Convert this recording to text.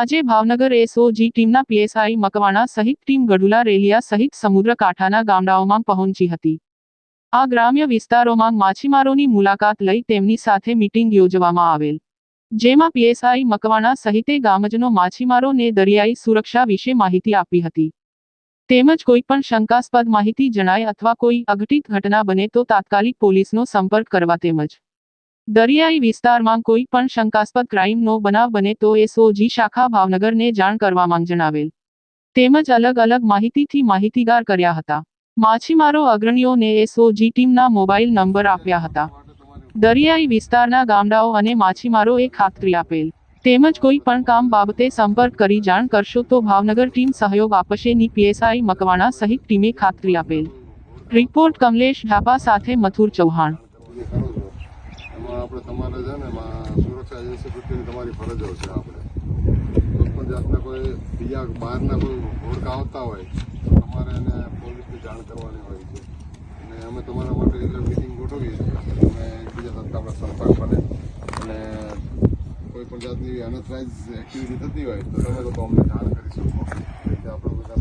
આજે ભાવનગર એસઓજી ટીમના પીએસઆઈ મકવાણા સહિત ટીમ ગઢુલા, રેલિયા સહિત સમુદ્રકાંઠાના ગામડાઓમાં પહોંચી હતી. આ ગ્રામ્ય વિસ્તારોમાં માછીમારોની મુલાકાત લઈ તેમની સાથે મીટિંગ યોજવામાં આવેલ. જેમાં પીએસઆઈ મકવાણા સહિતે ગામજનો માછીમારોને દરિયાઈ સુરક્ષા વિશે માહિતી આપી હતી. તેમજ કોઈ પણ શંકાસ્પદ માહિતી જણાય અથવા કોઈ અઘટિત ઘટના બને તો તાત્કાલિક પોલીસનો સંપર્ક કરવા તેમજ દરિયાઈ વિસ્તારમાં કોઈ પણ શંકાસ્પદ ક્રાઇમનો બનાવ બને તો એસઓજી શાખા ભાવનગરને જાણ કરવામાં જણાવેલ. તેમજ અલગ અલગ માહિતીથી માહિતીગાર કર્યા હતા. માછીમારો અગ્રણીઓને એસઓજી ટીમના મોબાઈલ નંબર આપ્યા હતા. દરિયાઈ વિસ્તારના ગામડાઓ અને માછીમારોએ ખાતરી આપેલ. તેમજ કોઈ પણ કામ બાબતે સંપર્ક કરી જાણ કરશો તો ભાવનગર ટીમ સહયોગ આપશે ની પીએસઆઈ મકવાણા સહિત ટીમે ખાતરી આપેલ. રિપોર્ટ કમલેશ ઢાપા સાથે મથુર ચૌહાણ. આપણે તમારે છે ને સુરક્ષા એજન્સી પ્રત્યેની તમારી ફરજો છે આપણે. કોઈ પણ જાતના કોઈ બીજા બહારના કોઈ ઓળખા આવતા હોય, તો તમારે એને પોલીસને જાણ કરવાની હોય છે. અને અમે તમારા માટે એટલે મિટિંગ ગોઠવીએ છીએ. તમે એકબીજા સાથે આપણે સંપર્ક બને. અને કોઈ પણ જાતની અનથરાઇઝ એક્ટિવિટી થતી હોય, તો તમે લોકો અમને જાણ કરી શકો. આપણે બધા